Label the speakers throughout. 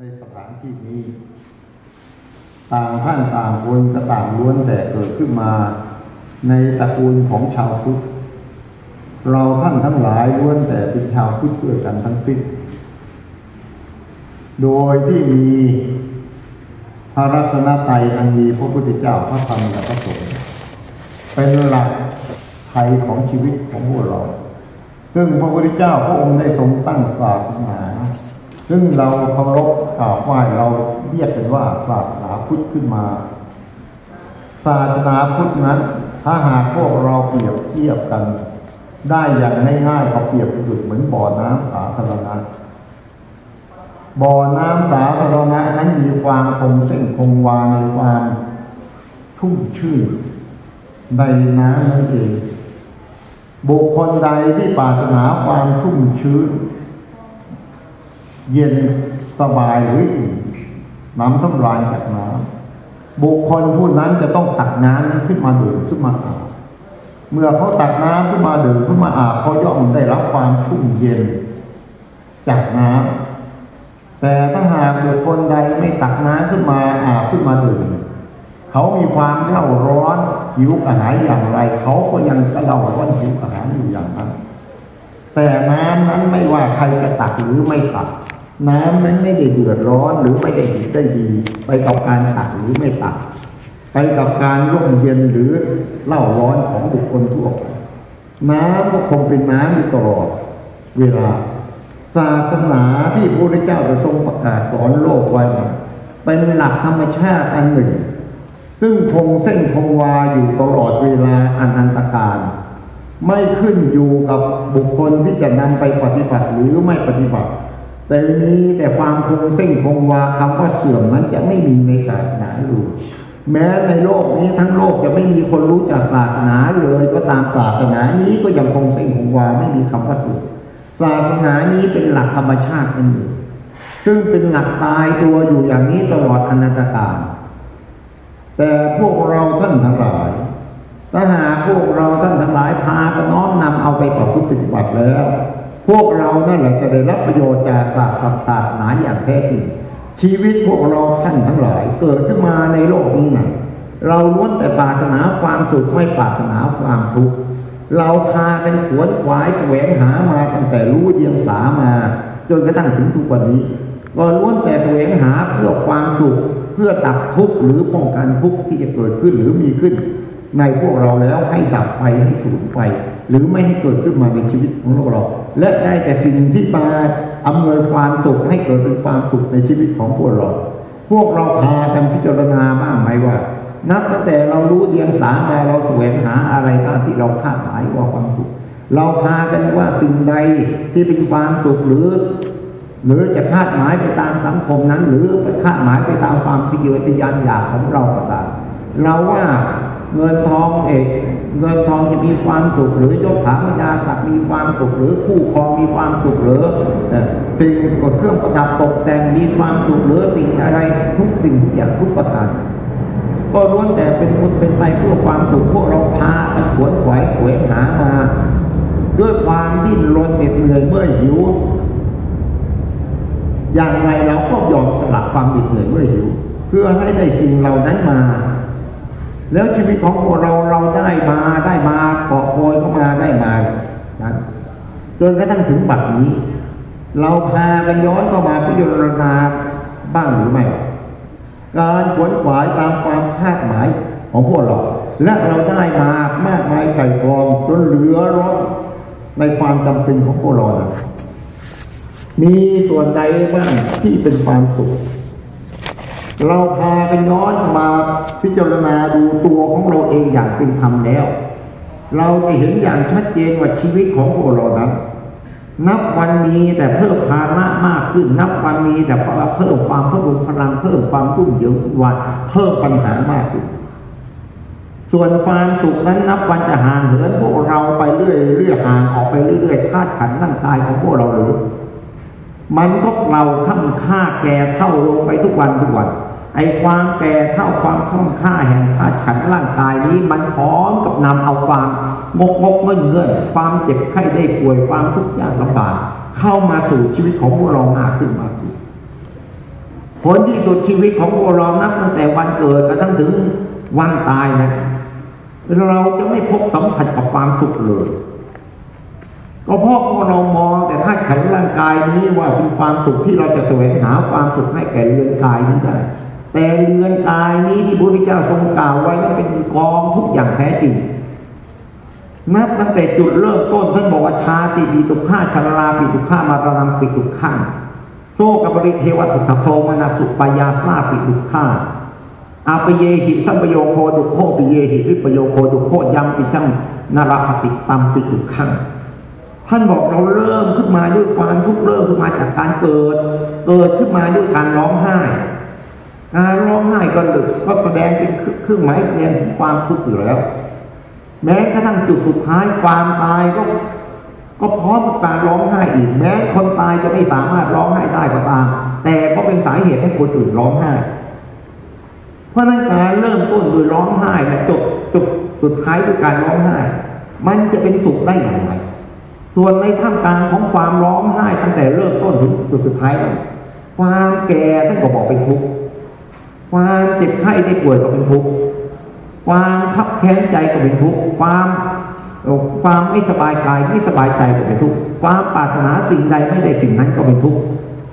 Speaker 1: ในสถานที่นี้ ต่างท่านต่างคนก็ต่างล้วนแต่เกิดขึ้นมาในตระกูลของชาวพุทธ เราท่านทั้งหลายล้วนแต่เป็นชาวพุทธด้วยกันทั้งสิ้นโดยที่มีพระรัตนตรัยอันมีพระพุทธเจ้าพระธรรมและพระสงฆ์เป็นหลักไทยของชีวิตของพวกเรา ซึ่งพระพุทธเจ้าพระองค์ได้ทรงตั้งศาสนา ซึ่งเราเคารพกราบไหว้เราเรียกกันว่าศาสนาพุทธขึ้นมา ศาสนาพุทธนั้น ถ้าหากพวกเราเปรียบเทียบกัน ได้อย่างง่ายๆก็เปรียบเหมือนบ่อน้ำสาธารณะบ่อน้ำสาธารณะนั้นมีความคงเส้นคงวาในความชุ่มชื่นในน้ำนั่นเองบุคคลใดที่ปรารถนาความชุ่มชื้น เย็นสบายหรือน้ำทำลายจากน้ำบุคคลผู้นั้นจะต้องตักน้ำนั้นขึ้นมาดื่มขึ้นมาอาบเมื่อเขาตักน้ำขึ้นมาดื่มขึ้นมาอาบเขาย่อมได้รับความชุ่มเย็น จากน้ำแต่ถ้าหากบุคคลใดไม่ตักน้ำขึ้นมาอาบขึ้นมาดื่มเขามีความเล่าร้อนหิวกระหายอย่างไร เขาก็ยังกระเล่าร้อนหิวกระหายอยู่อย่างนั้น แต่น้ำนั้นไม่ว่าใครจะตักหรือไม่ตัก น้ำนั้นไม่ได้เดือดร้อนหรือไม่ได้ดีได้ดี ไปกับการตักหรือไม่ตัก ไปกับการร่มเย็นหรือเล่าร้อนของบุคคลทั่วไปน้ำก็คงเป็นน้ำตลอดเวลา ศาสนาที่พระพุทธเจ้าทรงประกาศสอนโลกไว้เป็นหลักธรรมชาติอันหนึ่ง ซึ่งคงเส้นคงวาอยู่ตลอดเวลาอนันตการไม่ขึ้นอยู่กับบุคคลที่จะนำไปปฏิบัติหรือไม่ปฏิบัติ แต่มีแต่ความคงเส้นคงวาคำว่าเสื่อมนั้นจะไม่มีในศาสนาอยู่แม้ในโลกนี้ทั้งโลกจะไม่มีคนรู้จักศาสนาเลยก็ตามศาสนานี้ก็ยังคงเส้นคงวาไม่มีคำว่าเสื่อมศาสนานี้เป็นหลักธรรมชาติกันอยู่ซึ่งเป็นหลักตายตัวอยู่อย่างนี้ตลอดอนันตกาลแต่พวกเราท่านทั้งหลายถ้าหากพวกเราท่านทั้งหลายพากันน้อมนำเอาไปประพฤติปฏิบัติแล้ว พวกเรานั่นแหละจะได้รับประโยชน์จากศาสตร์ศาสนาอย่างแท้จริงชีวิตพวกเราท่านทั้งหลาย เกิดขึ้นมาในโลกนี้นะเราล้วนแต่ปรารถนาความสุขไม่ปรารถนาความทุกข์เราพากันขวนขวายแสวงหามาตั้งแต่รู้เยียงสามา จนกระทั่งถึงทุกวันนี้ก็ล้วนแต่แสวงหาเพื่อความสุขเพื่อตัดทุกข์หรือป้องกันทุกข์ที่จะเกิดขึ้นหรือมีขึ้น ในพวกเราแล้วให้ดับไปให้สูญไป หรือไม่ให้เกิดขึ้นมาในชีวิตของพวกเรา และได้แต่สิ่งที่มาอำนวยความสุขให้เกิดเป็นความสุขในชีวิตของพวกเรา พวกเราพากันพิจารณาบ้างไหมว่า นับตั้งแต่เรารู้เดียงสามาเราแสวงหาอะไรบ้างที่เราคาดหมายว่าความสุข เราพากันว่าสิ่งใดที่เป็นความสุขหรือ หรือจะคาดหมายไปตามสังคมนั้น หรือไปคาดหมายไปตามความทะเยอทะยานอยากของเราก็ตามเราว่า เงินทองเอกเงินทองจะมีความสุขหรือยศถาบรรดาศักดิ์มีความสุขหรือคู่ครองมีความสุขหรือสิ่งกดเครื่องประดับตกแต่งมีความสุขหรือสิ่งอะไรทุกสิ่งทุกอย่างทุกประการก็ล้วนแต่เป็นมุเป็นไปเพื่อความสุขพวกเราพาขวนขวายสวยหามาด้วยความดิ้นรนเหน็ดเหนื่อยเมื่อหิว อย่างไรเราก็ยอมสละความเหน็ดเหนื่อยเมื่อหิว เพื่อให้ได้สิ่งเหล่านั้นมา แล้วชีวิตของพวกเราเราได้มาได้มาเกาะโอยเข้ามาได้มาจนกระทั่งถึงบัดนี้ เราพากันย้อนเข้ามาพิจารณาบ้างหรือไม่การขวนขวายตามความคาดหมายของพวกเรา และเราได้มามากมายไก่กองจนเหลือรถในความจำเป็นของพวกเรา มีส่วนใดบ้างที่เป็นความสุข เราพากันย้อนมาพิจารณาดูตัวของเราเองอย่างเป็นธรรมแล้ว เราจะเห็นอย่างชัดเจนว่าชีวิตของพวกเรานั้น นับวันมีแต่เพิ่มภาระมากขึ้น นับวันมีแต่เพิ่มความพรุงพลังเพิ่มความรุ่งเรืองวันเพิ่มปัญหามากขึ้น ส่วนความสุขนั้นนับวันจะห่างเหินพวกเราไปเรื่อยเรื่อยห่างออกไปเรื่อยๆธาตุขันร่างกายของพวกเราหรือมันก็เราข้ามค่าแก่เท่าลงไปทุกวันทุกวัน ไอ้ความแก่เท่าความค่ำค่าแห่งธาตุขันร่างกายนี้มันพร้อมกับนำเอาความงกงกเงื่อนเงื่อนความเจ็บไข้ได้ป่วยความทุกข์ยากลำบากเข้ามาสู่ชีวิตของพวกเรามากขึ้นมากขึ้นผลที่สุดชีวิตของพวกเรานับตั้งแต่วันเกิดกระทั่งถึงวันตายนะเราจะไม่พบสัมผัสกับความสุขเลยก็เพราะว่าเรามองแต่ถ้าขันร่างกายนี้ว่าเป็นความสุขที่เราจะแสวงหาความสุขให้แก่เรือนกายนี้ได้ แต่เรือนกายนี้ที่พระพุทธเจ้าทรงกล่าวไว้นั้นเป็นกองทุกอย่างแท้จริงนับตั้งแต่จุดเริ่มต้นท่านบอกว่าชาติปีตุฆ่าชาลาปีตุฆ่ามารณงปีตุขังโซกับบริเทวตุขโทมนาสุปยาซาปีตุฆ่าอาปเยหิสัมปโยโคดุโคปิเยหิวิปโยโคดุโคยัมปิชังนาราปติตัมปิตุขังท่านบอกเราเริ่มขึ้นมาด้วยความทุกข์เริ่มขึ้นมาจากการเกิด เกิดขึ้นมาด้วยการร้องไห้ ร้องไห้ก็ลึกก็แสดงเป็นเครื่องหมายแสดงความทุกข์อยู่แล้ว แม้กระทั่งจุดสุดท้ายความตายก็ ก็พร้อมกับการร้องไห้อีก แม้คนตายจะไม่สามารถร้องไห้ได้ก็ตาม แต่ก็เป็นสาเหตุให้คนอื่นร้องไห้ เพราะนั้นการเริ่มต้นโดยร้องไห้และจบจบสุดท้ายด้วยการร้องไห้ มันจะเป็นสุขได้อย่างไรส่วนในท่ามกลางของความร้องไห้ตั้งแต่เริ่มต้นถึงจุดสุดท้ายแล้วความแก่ท่านก็บอกเป็นทุกข์ ความเจ็บไข้ได้ป่วยก็เป็นทุกข์ความทับแค้นใจก็เป็นทุกข์ความความไม่สบายกายไม่สบายใจก็เป็นทุกข์ความปรารถนาสิ่งใดไม่ได้สิ่งนั้นก็เป็นทุกข์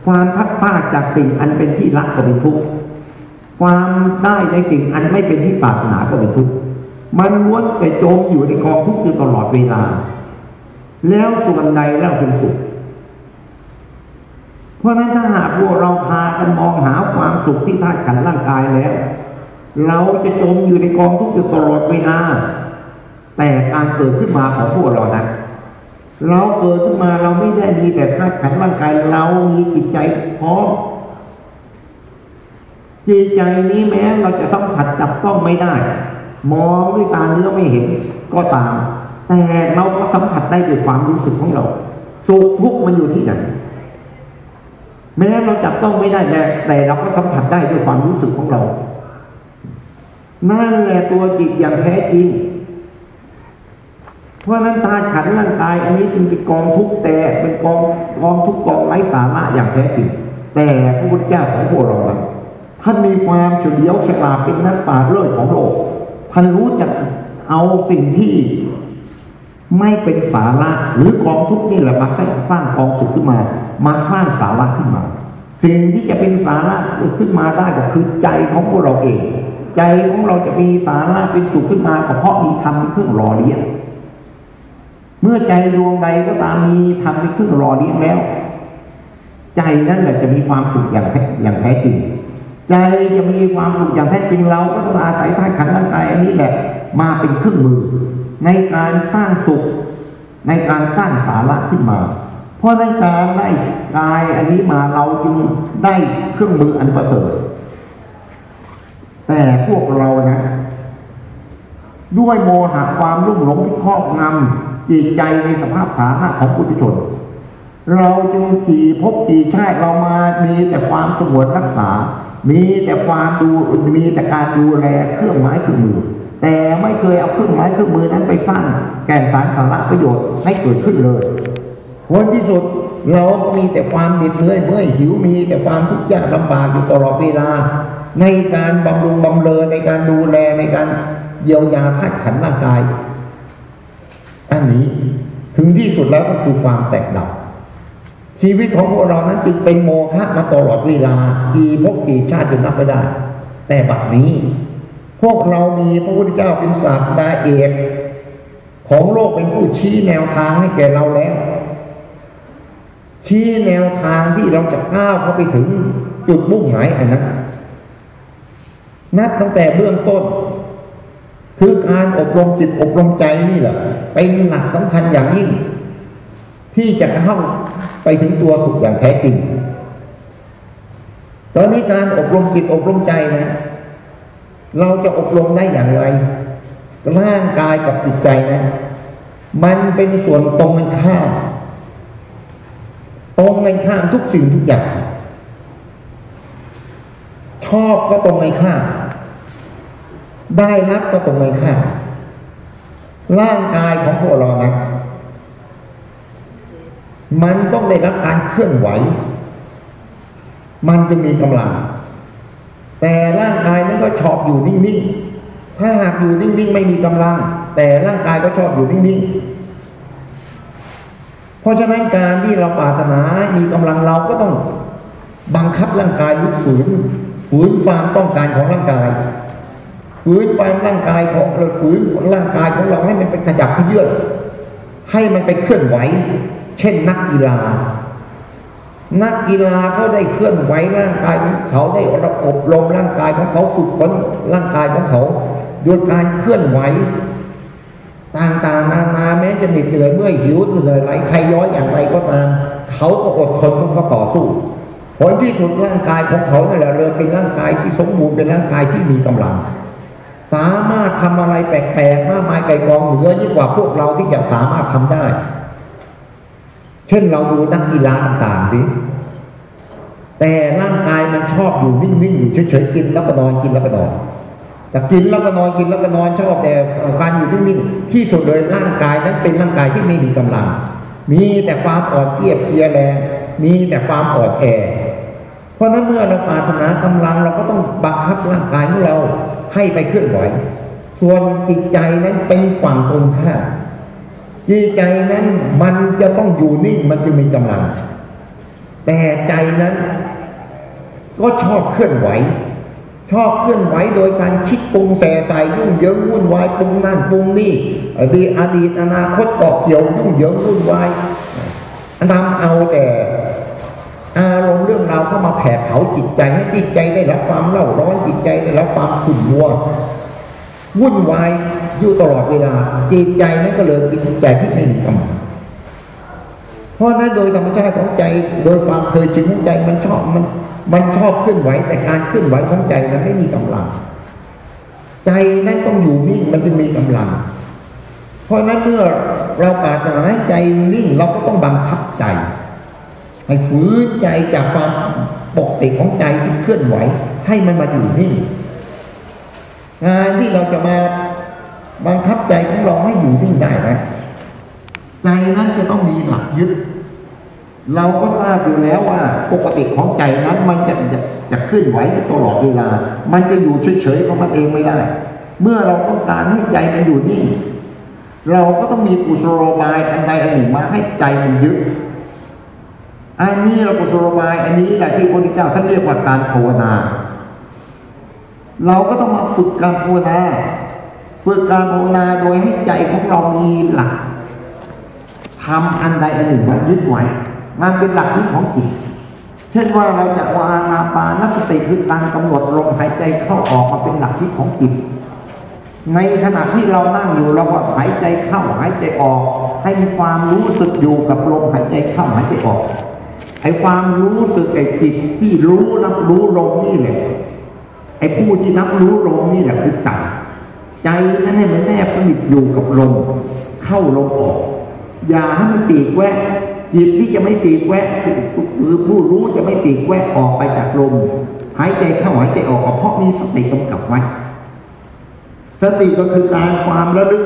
Speaker 1: ความพัดพาจากสิ่งอันเป็นที่รักก็เป็นทุกข์ความได้ในสิ่งอันไม่เป็นที่ปรารถนาก็เป็นทุกข์มันล้วนแต่จมอยู่ในกองทุกข์อยู่ตลอดเวลา แล้วส่วนใดแล้วเป็นสุข เพราะนั้นถ้าหากพวกเราพากันมองหาความสุขที่ธาตุขันร่างกายแล้ว เราจะจมอยู่ในกองทุกข์อยู่ตลอดเวลา แต่การเกิดขึ้นมาของพวกเรานั้นเราเกิดขึ้นมาเราไม่ได้มีแต่ธาตุขันร่างกายเรามีจิตใจพร้อมจิตใจนี้แม้เราจะต้องผัดจับต้องไม่ได้ มองด้วยตาเนื้อไม่เห็นก็ตาม แต่เราก็สัมผัสได้ด้วยความรู้สึกของเราสุขทุกข์มันอยู่ที่ไหน แม้เราจับต้องไม่ได้แต่แต่เราก็สัมผัสได้ด้วยความรู้สึกของเรา นั่นแหละตัวจิตอย่างแท้จริง เพราะนั้นตาขันร่างกาย อันนี้จึงเป็นกองทุกแต่เป็นกองกองทุกกองไร้สาระอย่างแท้จริง แต่พระพุทธเจ้าของพวกเราท่านมีความเฉลียวฉลาดเป็นนักปราชญ์เลิศของโลกท่านรู้จักเอาสิ่งที่ ไม่เป็นสาระหรือกองทุกนี่แหละมาสร้างกองสุขขึ้นมา มาสร้างสาระขึ้นมา สิ่งที่จะเป็นสาระขึ้นมาได้ก็คือใจของพวกเราเอง ใจของเราจะมีสาระเป็นสุขขึ้นมาเพราะมีธรรมเครื่องรอเลี้ยงเมื่อใจดวงใดก็ตามมีธรรมเป็นเครื่องรอเลี้ยงแล้ว ใจนั่นแหละจะมีความสุขอย่างแท้อย่างแท้จริงใจจะมีความสุขอย่างแท้จริงเราก็ต้องอาศัยธาตุขันธ์ร่างกายอันนี้แหละมาเป็นเครื่องมือ ในการสร้างสุข ในการสร้างสาระขึ้นมา เพราะในการได้กายอันนี้มาเราจึงได้เครื่องมืออันประเสริฐ แต่พวกเรานะ ด้วยโมหะความรุ่มหลงที่ครอบงำจิตใจในสภาพฐานะของปุถุชนเราจึงกี่พบกี่ชาติเรามามีแต่ความสงวนรักษา มีแต่ความดูมีแต่การดูแลเครื่องไม้เครื่องมือ แต่ไม่เคยเอาเครื่องไม้เครื่องมือนั้นไปสร้างแก่นสารสาระประโยชน์ให้เกิดขึ้นเลยผลที่สุดเรามีแต่ความเหน็ดเหนื่อยเมื่อยหิวมีแต่ความทุกข์ยากลำบากอยู่ตลอดเวลา ในการบำรุงบำเรอในการดูแลในการเยียวยาธาตุขันร่างกาย อันนี้ถึงที่สุดแล้วก็คือความแตกดับชีวิตของพวกเรานั้นจึงเป็นโมฆะมาตลอดเวลากี่พบกี่ชาติจนนับไม่ได้ แต่บัดนี้ พวกเรามีพระพุทธเจ้าเป็นศาสดาเอกของโลกเป็นผู้ชี้แนวทางให้แก่เราแล้ว ชี้แนวทางที่เราจะก้าวเข้าไปถึงจุดมุ่งหมายอันนั้นนับตั้งแต่เบื้องต้น คือการอบรมจิตอบรมใจนี่แหละเป็นหลักสำคัญอย่างยิ่ง ที่จะเข้าไปถึงตัวสุขอย่างแท้จริง ตอนนี้การอบรมจิตอบรมใจนะ เราจะอบรมได้อย่างไร ร่างกายกับจิตใจนะมันเป็นส่วนตรงกันข้ามตรงกันข้ามทุกสิ่งทุกอย่างชอบก็ตรงกันข้ามได้รับก็ตรงกันข้ามร่างกายของพวกเรานะมันต้องได้รับการเคลื่อนไหว มันจะมีกำลัง
Speaker 2: แต่ร่าง ก็ชอบอยู่นิ่งๆ ถ้าหากอยู่นิ่งๆ ไม่มีกำลัง แต่ร่างกายก็ชอบอยู่นิ่งๆ เพราะฉะนั้นการที่เราปรารถนา มีกำลังเราก็ต้องบังคับร่างกายหรือฝืนฝืนความต้องการของร่างกายฝืนความร่างกายของเราฝืนร่างกายของเราให้มันเป็นขยับขยื่นให้มันไปเคลื่อนไหว เช่นนักกีฬา นักกีฬาเขาได้เคลื่อนไหวร่างกายของเขาได้ระอบรมร่างกายของเขาฝึกฝนร่างกายของเขาโดยการเคลื่อนไหว ต่างๆนานาแม้จะเหน็ดเหนื่อยเมื่อยหิวเหนื่อยไหลใครย้อยอย่างไรก็ตาม เขาก็อดทนต้องเขาต่อสู้ผลที่สุดร่างกายของเขาเนี่ยแหละเริ่มเป็นร่างกายที่สมบูรณ์เป็นร่างกายที่มีกำลัง สามารถทำอะไรแปลกๆมากมายไกลกองเหนือยิ่งกว่าพวกเราที่จะสามารถทำได้ เช่นเราดูนักกีฬาต่างๆดิแต่ร่างกายมันชอบอยู่นิ่งๆอยู่เฉยๆกินแล้วก็นอนกินแล้วก็นอนแต่กินแล้วก็นอนกินแล้วก็นอนชอบแต่การอยู่นิ่งๆที่สุดเลยร่างกายนั้นเป็นร่างกายที่ไม่มีกำลัง มีแต่ความอ่อนเตี้ยเพียแรงมีแต่ความอ่อนแอ เพราะนั้นเมื่อเราปรารถนากำลังเราก็ต้องบังคับร่างกายของเราให้ไปเคลื่อนไหว ส่วนจิตใจนั้นเป็นฝั่งตรงข้าม จิตใจนั้นมันจะต้องอยู่นิ่งมันจะมีกำลัง แต่ใจนั้น ก็ชอบเคลื่อนไหว ชอบเคลื่อนไหวโดยการคิดปรุงแสใส่ยุ่งเหยิงวุ่นวายปรุงนั่นปรุงนี่ดีอดีตอนาคตเกาะเกี่ยวยุ่งเหยิงวุ่นวายนำเอาแต่อารมณ์เรื่องราวเข้ามาแผดเผาจิตใจให้จิตใจได้รับความเล่าร้อนจิตใจได้รับความขุ่นมัววุ่นวาย อยู่ตลอดเวลาจิตใจนั้นก็เลยเป็นจิตใจที่ไม่มีกำลังเพราะนั้นโดยธรรมชาติของใจโดยความเคยชินของใจมันชอบมันมันชอบเคลื่อนไหวแต่การเคลื่อนไหวของใจนั้นไม่มีกำลัง ใจนั้นต้องอยู่นิ่งมันจะมีกำลัง เพราะนั้นเมื่อเราปรารถนาให้ใจนิ่งเราก็ต้องบังคับใจให้ฝืนใจจากความปกติของใจที่เคลื่อนไหว ให้มันมาอยู่นิ่งงานที่เราจะมา บังคับใจของเราให้อยู่นิ่งได้นะใจนั้นจะต้องมีหลักยึด เราก็ทราบอยู่แล้วว่า ปกติของใจนั้นมันจะจะจะเคลื่อนไหวตลอดเวลา มันจะอยู่เฉยๆของมันเองไม่ได้ เมื่อเราต้องการให้ใจมันอยู่นิ่ง เราก็ต้องมีกุศโลบายอันใดอันหนึ่งมาให้ใจมันยึดอันนี้เรากุศโลบายอันนี้แหละที่พระพุทธเจ้าท่านเรียกว่าการภาวนา เราก็ต้องมาฝึกการภาวนา ฝึกการภาวนาโดยให้ใจของเรามีหลักทำอันใดอันหนึ่งมายึดไว้มันเป็นหลักยึดของจิตเช่นว่าเราจะวางนาปานัสติคือการกำหนดลมหายใจเข้าออกมาเป็นหลักยึดของจิตในขณะที่เรานั่งอยู่เราก็หายใจเข้าหายใจออก ให้มีความรู้สึกอยู่กับลมหายใจเข้าหายใจออกไอ้ความรู้สึกไอ้จิตที่รู้นับรู้ลมนี่แหละไอ้ผู้ที่นับรู้ลมนี่แหละคือใจ ใจนั้นให้มันแนบสนิทอยู่กับลมเข้าลมออก อย่าให้มันปีกแวะจิตที่จะไม่ปีกแวะคือผู้รู้จะไม่ปีกแวะออกไปจากลมหายใจเข้าหายใจออกเพราะมีสติกำกับไว้สติก็คือการความระลึก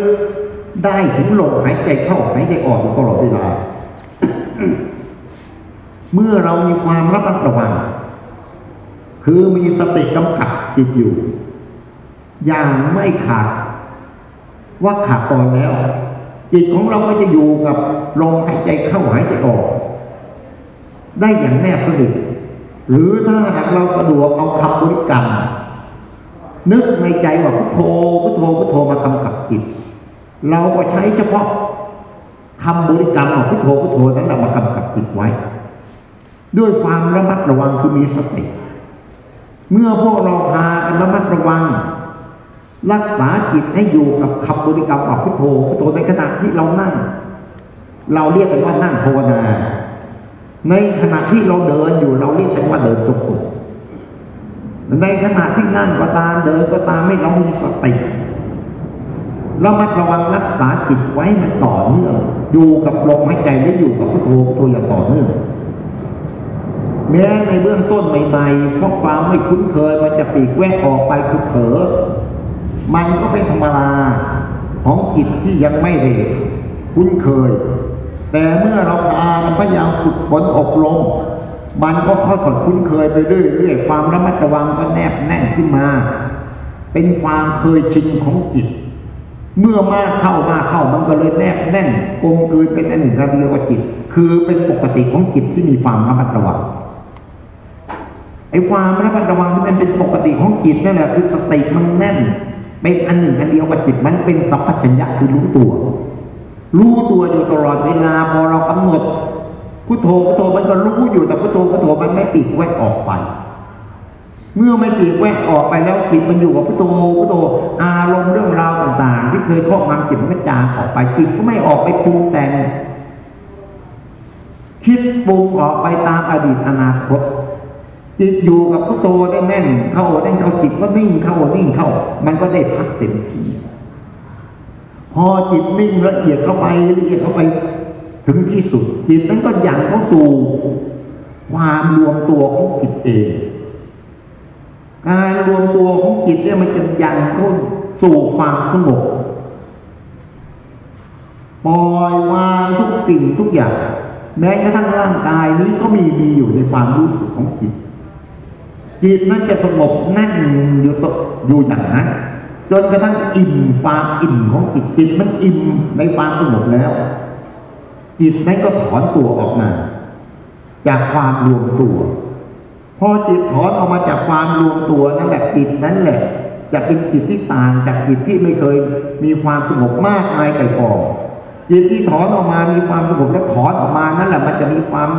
Speaker 2: ได้ถึงลมหายใจเข้าหายใจออกตลอดเวลาเมื่อเรามีความระมัดระวัง คือมีสติกำกับจิตอยู่ อย่างไม่ขาด ว่าขาดตอนแล้ว จิตของเราก็จะอยู่กับลมหายใจเข้าหายใจออก ได้อย่างแนบสนิทหรือถ้าหากเราสะดวกเอาคำบริกรรม นึกในใจว่าพุทโธพุทโธพุทโธมากำกับจิต เราก็ใช้เฉพาะคำบริกรรมของพุทโธพุทโธนั้นเรามากำกับจิตไว้ ด้วยความระมัดระวังคือมีสติเมื่อพวกเราพากันระมัดระวัง รักษาจิตให้อยู่กับคำบริกรรมออกพุทโธพุทโธในขณะที่เรานั่ง เราเรียกกันว่านั่งภาวนา ในขณะที่เราเดินอยู่เราเรียกกันว่าเดินจงกรมในขณะที่นั่งก็ตามเดินก็ตามไม่เรามีสติเรามัดระวังรักษาจิตไว้มันต่อเนื่องอยู่กับลมหายใจและอยู่กับพุทโธพุทโธอย่างต่อเนื่องแม้ในเบื้องต้นใหม่ๆเพราะความไม่คุ้นเคยมันจะปีกแวกออกไปคือเผลอ มันก็เป็นธรรมดาของจิตที่ยังไม่ได้คุ้นเคย แต่เมื่อเราพาพยายามฝึกฝนอบรม
Speaker 1: มันก็ค่อยๆคุ้นเคยไปเรื่อยๆความระมัดระวังก็แนบแน่นขึ้นมา เป็นความเคยชินของจิต เมื่อมากเข้ามากเข้ามันก็เลยแนบแน่นกลมกลืนเป็นอันหนึ่งรเบียวกับจิต คือเป็นปกติของจิตที่มีความระมัดระวังไอ้ความระมัดระวังที่มันเป็นปกติของจิตนั่นแหละคือสติมันแน่น เป็นอันหนึ่งอันเดียวกับจิตมันเป็นสัพพัญญะคือรู้ตัว รู้ตัวอยู่ตลอดเวลาพอเรากำหนดพุทโธพุทโธมันก็รู้อยู่แต่พุทโธพุทโธมันไม่ปีกแวกออกไป เมื่อไม่ปีกแวกออกไปแล้วจิตมันอยู่กับพุทโธพุทโธอารมณ์เรื่องราวต่างๆ ที่เคยครอบงำจิตมันก็จางออกไปจิตก็ไม่ออกไปปรุงแต่งคิดปรุงออกไปตามอดีตอนาคต จิตอยู่กับพุทโธได้แน่น เข้าได้เข้าจิตก็นิ่งเข้านิ่งเข้า มันก็ได้พักเต็มที่พอจิตนิ่งละเอียดเข้าไปละเอียดเข้าไป ถึงที่สุด จิตนั้นก็ยันเข้าสู่ความรวมตัวของจิตเอง การรวมตัวของจิตเนี่ยมันจะยันเข้าสู่ความสงบปล่อยวางทุกสิ่งทุกอย่าง แม้กระทั่งร่างกายนี้ก็มีมีอยู่ในความรู้สึกของจิต จิตนั้นจะสงบนั่งอยู่ตอยู่อย่างนั้นจนกระทั่งอิ่มความอิ่มของจิตจิตมันอิ่มในความสงบแล้ว จิตนั้นก็ถอนตัวออกมา จากความรวมตัว พอจิตถอนออกมาจากความรวมตัวนั่นแหละจิตนั้นแหละ จะเป็นจิตที่ต่างจากจิตที่ไม่เคยมีความสงบมากมายไกลกองจิตที่ถอนออกมามีความสงบแล้วถอนออกมานั่นแหละมันจะมีความ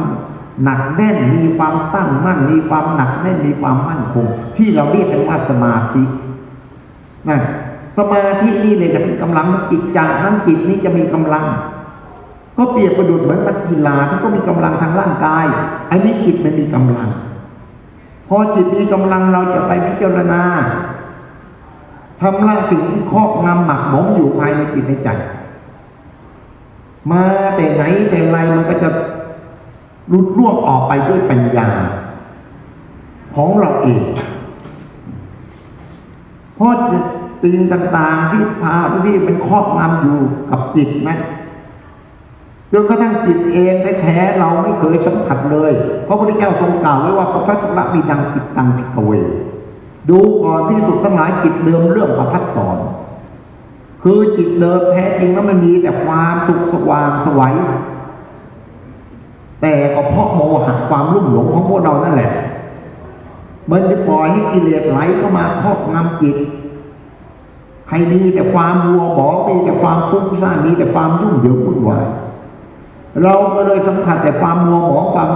Speaker 1: หนักแน่นมีความตั้งมั่น มีความหนักแน่นมีความมั่นคง ที่เราเรียกกันว่าสมาธินั่นสมาธินี่เลยจะเป็นกำลังจิตจากนั้นจิตนี้จะมีกำลัง ก็เปรียบประดุจเหมือนนักกีฬาที่ก็มีกำลังทางร่างกาย อันนี้จิตมันมีกำลัง พอจิตมีกำลังเราจะไปพิจารณาทำละสิ่งที่ครอบงำหมักหมมอยู่ภายในจิตในใจ มาแต่ไหนแต่ไรมันก็จะ รุดร่วงออกไปด้วยปัญญา ของเราเองเพราะสิ่งต่างๆที่พาที่เป็นครอบงำอยู่กับจิตนั้นจนกระทั่งจิตเองแท้ๆเราไม่เคยสัมผัสเลยเพราะพระพุทธเจ้าทรงกล่าวไว้ว่าพระพัสระมีดังจิตตังพิกเวดูก่อนที่สุดทั้งหลายจิตเดิมเรื่องประพัดสอนคือจิตเดิมแท้จริงแล้วมันมีแต่ความสุขสว่างสวัย แต่ก็เพราะโมหะความรุ่มหลงของพวกเรานั่นแหละ มันจะปล่อยให้กิเลสไหลเข้ามาครอบงำจิตให้มีแต่ความมัวหมอมีแต่ความฟุ้งซ่านมีแต่ความยุ่งเหยิงวุ่นวายเราก็เลยสัมผัสแต่ความมัวหมอความ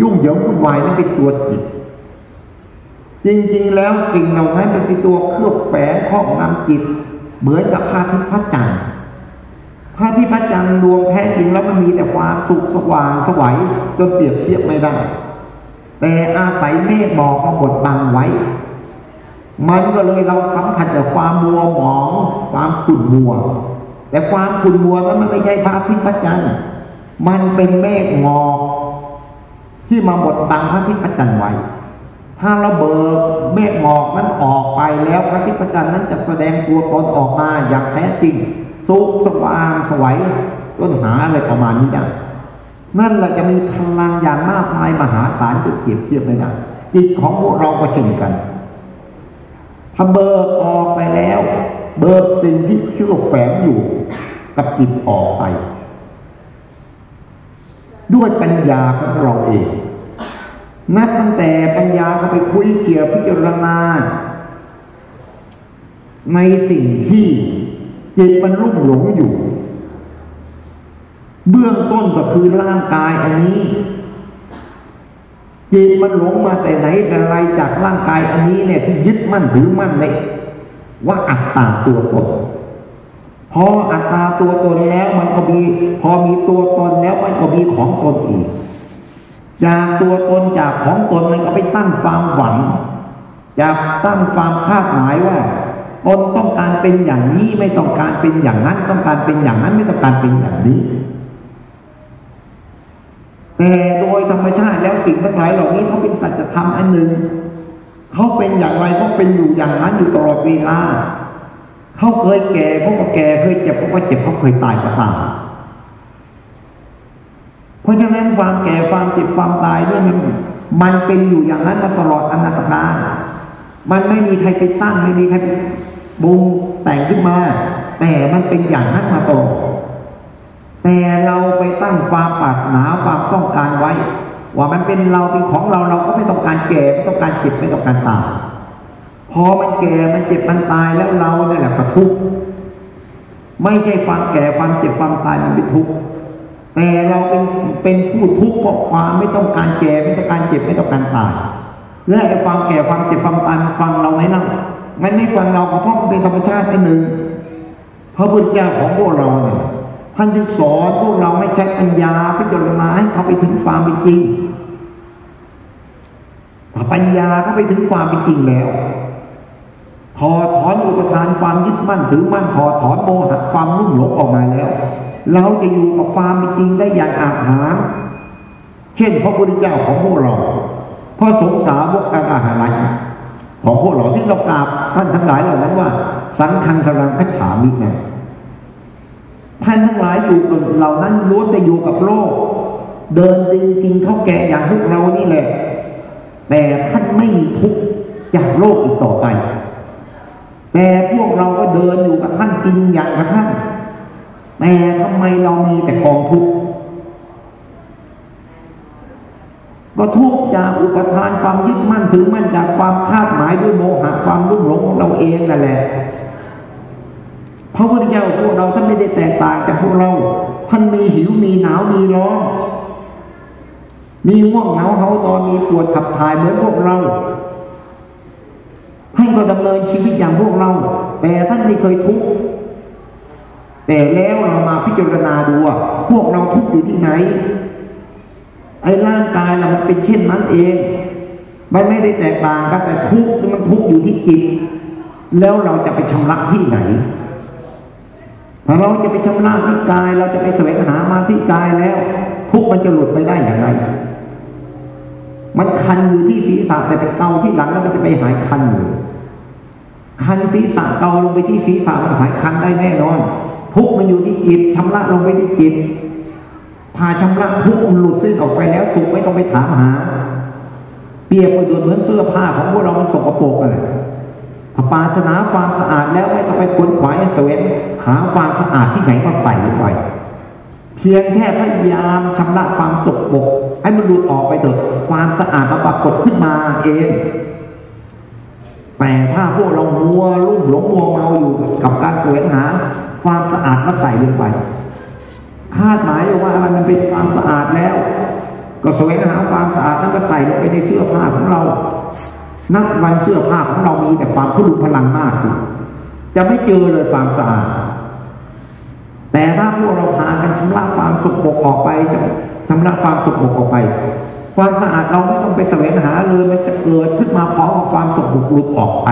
Speaker 1: ยุ่งเหยิงวุ่นวายนั้นเป็นตัวจิตจริงๆแล้วสิ่งเหล่านั้นมันเป็นตัวเคลือบแฝงครอบงำจิต เหมือนกับพาทิตย์พระจันทร์ พระอาทิตย์พระจันทร์ดวงแท้จริงแล้วมันมีแต่ความสุขสว่างสวัยจนเปรียบเทียบไม่ได้ แต่อาศัยเมฆหมอกมาบดบังไว้ มันก็เลยเราสัมผัสแต่ความมัวหมองความขุ่นมัว แต่ความขุ่นมัวนั้นมันไม่ใช่พระอาทิตย์พระจันทร์มันเป็นเมฆหมอกที่มาบดบังพระอาทิตย์พระจันทร์ไว้ถ้าเราเบิกเมฆหมอกนั้นออกไปแล้วพระทิตย์พระจันทร์นั้นจะแสดงตัวตนออกมาอย่างแท้จริง สุขสว่างสวัยต้นหาอะไรประมาณนี้ได้นั่นแหละจะมีพลังอย่างมากมายมหาศาลจนเปรียบเทียบไม่ได้จิตของพวกเราก็เช่นกัน ถ้าเบิกออกไปแล้ว เบิกสิ่งที่เชื่อแฝงอยู่ กับจิตออกไป ด้วยปัญญาของเราเอง นับตั้งแต่ปัญญาก็ไปคุยเกี่ยวพิจารณา ในสิ่งที่ จิตมันรุ่มหลงอยู่ เบื้องต้นก็คือร่างกายอันนี้ จิตมันหลงมาแต่ไหนแต่ไรจากร่างกายอันนี้เนี่ยที่ยึดมั่นถือมั่นในว่าอัตตาตัวตนพออัตตาตัวตนแล้วมันก็มี พอมีตัวตนแล้วมันก็มีของตนอีก จากตัวตนจากของตนมันก็ไปตั้งความหวัง จากตั้งความคาดหมายว่า ตนต้องการเป็นอย่างนี้ไม่ต้องการเป็นอย่างนั้น ต้องการเป็นอย่างนั้นไม่ต้องการเป็นอย่างนี้ แต่โดยธรรมชาติแล้วสิ่งทั้งหลายเหล่านี้เขาเป็นสัจธรรมอันหนึ่งเขาเป็นอย่างไรเขาเป็นอยู่อย่างนั้นอยู่ตลอดเวลาเขาเคยแก่เขาก็แก่เคยเจ็บเขาก็เจ็บเขาเคยตายก็ตายเพราะ
Speaker 2: ฉะนั้นความแก่ความเจ็บความตายเนี่ยมันมันเป็นอยู่อย่างนั้นมาตลอดอนาตการมันไม่มีใครไปตั้งไม่มีใคร บุงแต่งขึ้นมา แต่มันเป็นอย่างนั้นมาตลอแต่เราไปตั้งความปรารถนาความต้องการไว้ ว่ามันเป็นเราเป็นของเราเราก็ไม่ต้องการแก่ไม่ต้องการเจ็บไม่ต้องการตายพอมันแก่มันเจ็บมันตายแล้วเราเนี่ยแหละกระทุกข์ไม่ใช่ความแก่ความเจ็บความตายมันเป็นทุกข์แต่เราเป็นเป็นผู้ทุกข์เพราะความไม่ต้องการแก่ไม่ต้องการเจ็บไม่ต้องการตายและไอ้ความแก่ความเจ็บความตายฟังเราไหมล่ะ มันไม่ฟังเราเพราะมันเป็นธรรมชาติไปหนึ่งพระพุทธเจ้าของพวกเราเนี่ยท่านจึงสอนพวกเราไม่ใช้ปัญญาพิจารณาให้เขาไปถึงความเป็นจริงปัญญาเขาไปถึงความเป็นจริงแล้วถอดถอนอุปทานความยึดมั่นถือมั่นถอดถอนโมหะความรุ่มหลงออกมาแล้ว เราจะอยู่กับความเป็นจริงได้อย่างอาหารเช่นพระพุทธเจ้าของพวกเราพระสงฆ์สาวกอาหาร ของพวกเราที่เรากราบท่านทั้งหลายเหล่านั้นว่า สังฆังครังคัจฉามินะท่านทั้งหลายอยู่เหล่านั้นล้วนแต่อยู่กับโลก เดินดินกินข้าวแกงอย่างพวกเรานี่แหละ แต่ท่านไม่มีทุกข์จากโลกอีกต่อไป แต่พวกเราก็เดินอยู่กับท่านกินอย่างกับท่านแต่ทำไมเรามีแต่กองทุกข์ ก็ทุกข์จากอุปทานความยึดมั่นถือมั่นจากความคาดหมายด้วยโมหะความรุ่มหลงของเราเองนั่นแหละพระพุทธเจ้าพวกเราท่านไม่ได้แตกต่างจากพวกเรา ท่านมีหิวมีหนาวมีร้อนมีง่วงเหงาเขาตอนมีปวดขับถ่ายเหมือนพวกเราท่านก็ดำเนินชีวิตอย่างพวกเรา แต่ท่านไม่เคยทุกข์แต่แล้วเรามาพิจารณาดูว่าพวกเราทุกข์อยู่ที่ไหน ไอ้ร่างกายเรามันเป็นเช่นนั้นเอง มันไม่ได้แตกต่างกันแต่ทุกข์มันทุกข์อยู่ที่จิตแล้วเราจะไปชำระที่ไหนถ้าเราจะไปชำระที่กาย เราจะไปแสวงหามาที่กายแล้ว ทุกข์มันจะหลุดไปได้อย่างไร มันคันอยู่ที่ศีรษะแต่ไปเกาที่หลังแล้วมันจะไปหายคันอยู่คันศีรษะเกาลงไปที่ศีรษะมันหายคันได้แน่นอน ทุกข์มันอยู่ที่จิตชำระลงไปที่จิต พาชำระทุกมันหลุดสิ้นออกไปแล้วสุขไม่ต้องไปถามหา เปรียบประโยชน์เหมือนเสื้อผ้าของพวกเรามันสกปรกอะไรปาถนาความสะอาดแล้วไม่ต้องไปขวนขวายเสวงหาความสะอาดที่ไหนก็ใส่ลงไปเพียงแค่พยายามชำระความสกปรกให้มันหลุดออกไปเถอะความสะอาดมันปรากฏขึ้นมาเองแต่ถ้าพวกเรามัวลุ่มหลงมัวเราอยู่กับการแสวงหา ความสะอาดมาใส่ลงไป คาดหมายว่ามันเป็นความสะอาดแล้ว ก็แสวงหาความสะอาดนั้นก็ใส่ลงไปในเสื้อผ้าของเรา นักวันเสื้อผ้าของเรามีแต่ความพุดุพลังมากอยู่จะไม่เจอเลยความสะอาด แต่ถ้าพวกเราพากันชำระความสกปรกออกไปจะชำระความสกปรกออกไป ความสะอาดเราไม่ต้องไปแสวงหาเลยมันจะเกิดขึ้นมาพร้อมกับความสกปรกหลุดออกไป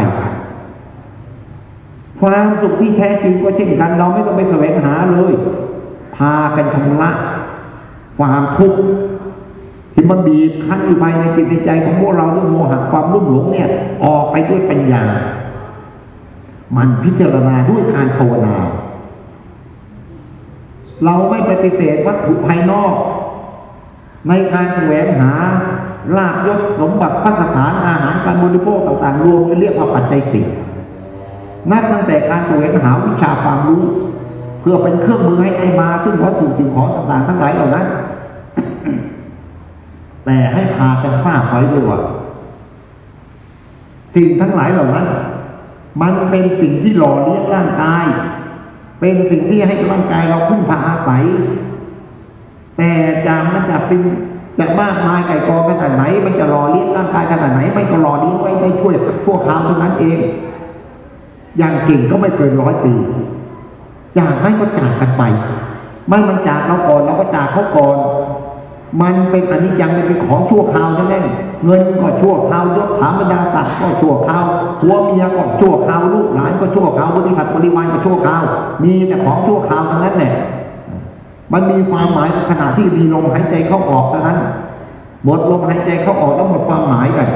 Speaker 2: ความสุขที่แท้จริงก็เช่นกันเราไม่ต้องไปแสวงหาเลย พากันชำระความทุกข์ที่มันบีบคั้นอยู่ภายในจิตในใจของพวกเราด้วยโมหะความรุ่มหลงเนี่ย ออกไปด้วยปัญญา มันพิจารณาด้วยการภาวนา เราไม่ปฏิเสธวัตถุภายนอก ในการแสวงหาลาบยศสมบัติพัสถานอาหารการบริโภคต่างๆ รวมกันเรียกว่าปัจจัยสี่นับตั้งแต่การแสวงหาวิชาความรู้ พื่อเป็นเครื่องมือให้ไอมา ซึ่งวัตถุสิ่งของต่างๆทั้งหลายเหล่านั้น แต่ให้พากันทราบไว้ด้วยว่าสิ่งทั้งหลายเหล่านั้น มันเป็นสิ่งที่หล่อเลี้ยงร่างกาย เป็นสิ่งที่ให้ร่างกายเราพึ่งพาอาศัย แต่จะมันจะเป็นจะมากมายไก่กอขนาดไหน มันจะหล่อเลี้ยงร่างกายขนาดไหนไม่ก็หล่อเลี้ยงไว้ได้ช่วยชั่วคราวเท่านั้นเอง อย่างเก่งก็ไม่เกินร้อยปี จากนั้นก็จากกันไปเมื่อมันจากเราก่อนเราก็จากเขาก่อน มันเป็นอันนี้ยังเป็นของชั่วคราวแน่ๆเงินก็ชั่วคราวยศถาบรรดาศักดิ์ก็ชั่วคราวผัวเมียก็ชั่วคราวลูกหลานก็ชั่วคราวบริษัทบริวารก็ชั่วคราว มีแต่ของชั่วคราวทั้งนั้นแหละมันมีความหมายขณะที่มีลมหายใจเข้าออกเท่านั้นหมดลมหายใจเข้าออกแล้วหมดความหมายกัน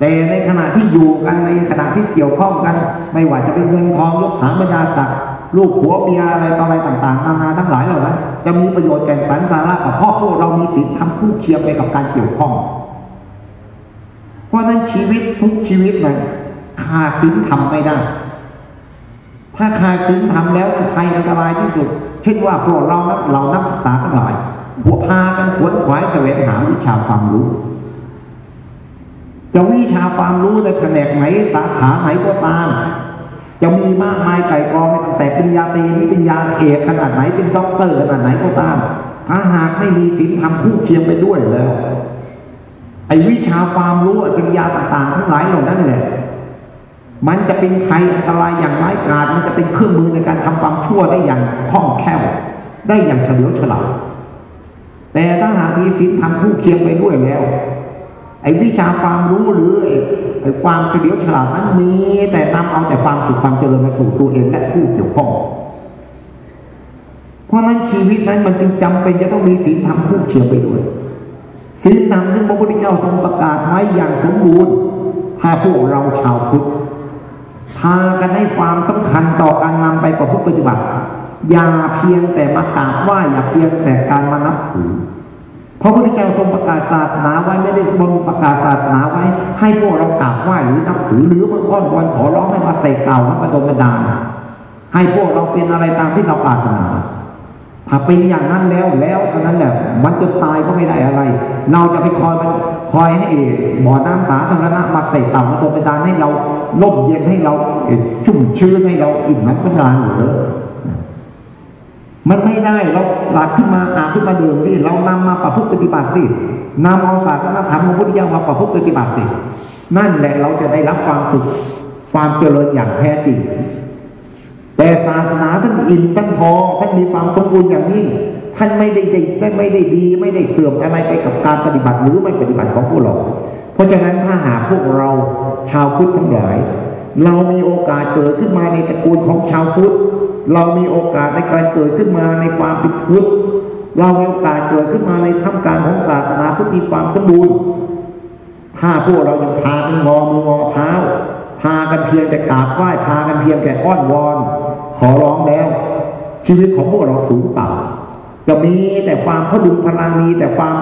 Speaker 2: แต่ในขณะที่อยู่กันในขณะที่เกี่ยวข้องกัน ไม่ว่าจะเป็นเงินทองยศถาบรรดาศักดิ์
Speaker 1: ลูกผัวเมียอะไรต่ออะไรต่างๆนานาทั้งหลายเหล่านั้นจะมีประโยชน์แก่สรรสาระกับพ่อพวกเรามีศีลทำคู่เคียงไปกับการเกี่ยวข้อง เพราะนั้นชีวิตทุกชีวิตนั้นขาดศีลทำไม่ได้ ถ้าขาดศีลทำแล้วภัยอันตรายที่สุด เช่นว่าพวกเรานักเรานักศึกษาทั้งหลายหัวพากันขวนขวายแสวงหาวิชาความรู้จะวิชาความรู้ในแผนกไหนสาขาไหนก็ตาม จะมีมากมายไก่กองตั้งแต่ปริญญาตรีปริญญาเอกขนาดไหนเป็นด็อกเตอร์ขนาดไหนก็ตาม ถ้าหากไม่มีศีลธรรมคู่เคียงไปด้วยแล้วไอ้วิชาความรู้ไอ้ปริญญาต่างๆทั้งหลายเหล่านั้นแหละมันจะเป็นภัยอันตรายอย่างร้ายกาจมันจะเป็นเครื่องมือในการทำความชั่วได้อย่างคล่องแคล่วได้อย่างเฉลียวฉลาดแต่ถ้าหากมีศีลธรรมคู่เคียงไปด้วยแล้ว ไอ้วิชาความรู้หรือ ไอ้ไอ้ความเฉลียวฉลาดนั้นมีแต่นำเอาแต่ความสุขความเจริญมาสู่ตัวเองและผู้เกี่ยวข้อง เพราะนั้นชีวิตนั้นมันจึงจำเป็นจะต้องมีศีลธรรมคู่เคียงไปด้วยศีลธรรมที่พระพุทธเจ้าทรงประกาศไว้อย่างสมบูรณ์ถ้าพวกเราชาวพุทธพากันให้ความสำคัญต่อการนำไปประพฤติปฏิบัติ อย่าเพียงแต่มากราบไหว้อย่าเพียงแต่การมานับถือ พระพุทธเจ้าทรงประกาศศาสนาไว้ไม่ได้บนประกาศศาสนาไว้ ให้พวกเรากราบไหว้หรือนับถือหรือมาอ้อนวอนขอร้องให้มาเสกเก่าให้มาโดนบันดาลให้พวกเราเป็นอะไรตามที่เราปรารถนา ถ้าเป็นอย่างนั้นแล้วแล้วเท่านั้นแหละมันจะตายก็ไม่ได้อะไร เราจะไปคอยมันคอยให้บ่อน้ำสาธารณะมาเสกเต่ามาตัวเป็นดานให้เราล่มเย็นให้เราชุ่มชื้นให้เราอิ่มน้ำสำราญหรือ มันไม่ได้เราหลักขึ้นมาอาบขึ้นมาเดื่มสิเรานำมาประพฤติปฏิบัติสินำเอาศาสนธรรมของพุทธเจ้ามาประพฤติปฏิบัติสินั่นแหละเราจะได้รับความสุขความเจริญอย่างแท้จริง แต่ศาสนาท่านอิ่มท่านพอท่านมีความสมบูรณ์อย่างยิ่งท่านไม่ได้ดีไม่ไม่ได้ดี ไม่ได้เสื่อมอะไรไปกับการปฏิบัติหรือไม่ปฏิบัติของพวกเราเพราะฉะนั้นถ้าหากพวกเราชาวพุทธทั้งหลาย เรามีโอกาสเกิดขึ้นมาในตระกูลของชาวพุทธ เรามีโอกาสในการเกิดขึ้นมาในความเป็นพุทธเรามีโอกาสเกิดขึ้นมาในท่ามกลางของศาสนาพุทธมีความสมบูรณ์ถ้าพวกเรายังพากันงอมืองอเท้า พากันเพียงแต่กราบไหว้พากันเพียงแต่อ้อนวอน ขอร้องแล้ว ชีวิตของพวกเราสูญเปล่าจะมีแต่ความพดุงพลังมีแต่ความ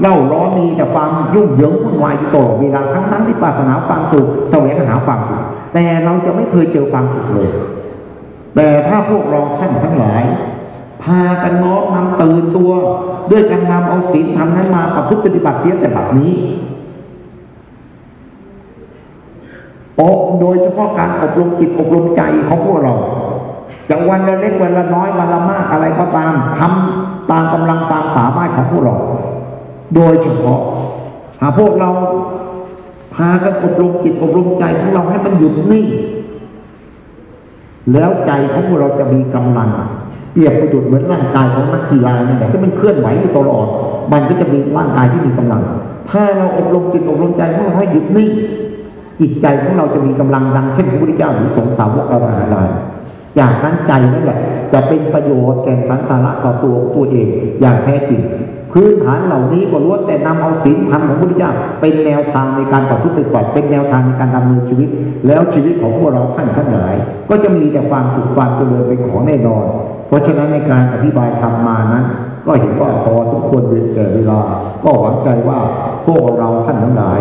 Speaker 1: เล่าร้อนมีแต่ความยุ่งเหยิงวุ่นวายอยู่ตลอเวลาทั้งนั้นที่ปรารถนาความสุขแสวงหาความสุขแต่เราจะไม่เคยเจอความสุขเลย แต่ถ้าพวกเราท่านทั้งหลาย พากันน้อมนำตื่นตัว ด้วยการนำเอาศีลธรรมนั้นมาประพฤติปฏิบัติเสียแต่แบบนี้อบโดยเฉพาะการอบรมจิตอบรมใจของพวกเราจะวันละเล็กวันละน้อยวันละมากอะไรก็ตามทำตามกำลังความสามารถของพวกเรา โดยเฉพาะ หากพวกเราพากันอบรมจิตอบรมใจของเราให้มันหยุดนิ่ง แล้วใจของพวกเราจะมีกำลัง เปรียบประดุจเหมือนร่างกายของนักกีฬาเนี่ยที่มันเคลื่อนไหวอยู่ตลอด มันก็จะมีร่างกายที่มีกำลัง ถ้าเราอบรมจิตอบรมใจของเราให้หยุดนิ่งจิตใจของเราจะมีกำลังดังเช่นพระพุทธเจ้าหรือสงฆ์สาวกอรหันต์อย่างนั้นใจนั่นแหละจะเป็นประโยชน์แก่สันสาระต่อตัวตัวเองอย่างแท้จริง พื้นฐานเหล่านี้ก็ล้วนแต่นำเอาศีลธรรมของพระพุทธเจ้าเป็นแนวทางในการประพฤติปฏิบัติเป็นแนวทางในการดำเนินชีวิต แล้วชีวิตของพวกเราท่านทั้งหลาย ก็จะมีแต่ความสุขความเจริญเป็นของแน่นอน เพราะฉะนั้นในการอธิบายธรรมมานั้น ก็เห็นว่าพอสมควรแก่เวลา ก็หวังใจว่าพวกเราท่านทั้งหลาย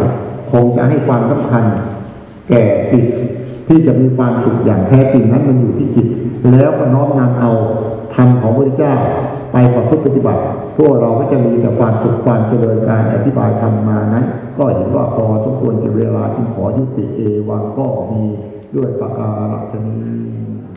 Speaker 1: คงจะให้ความสำคัญ แก่จิตที่จะมีความสุขอย่างแท้จริงนั้นมันอยู่ที่จิตแล้วก็น้อมนำเอาธรรมของพระพุทธเจ้า ไปประพฤติปฏิบัติ พวกเราก็จะมีแต่ความสุขความเจริญการอธิบายธรรมมานั้น ก็เห็นว่าพอสมควรแก่เวลาที่ขอยุติเอวังก็มีด้วยประการฉนี้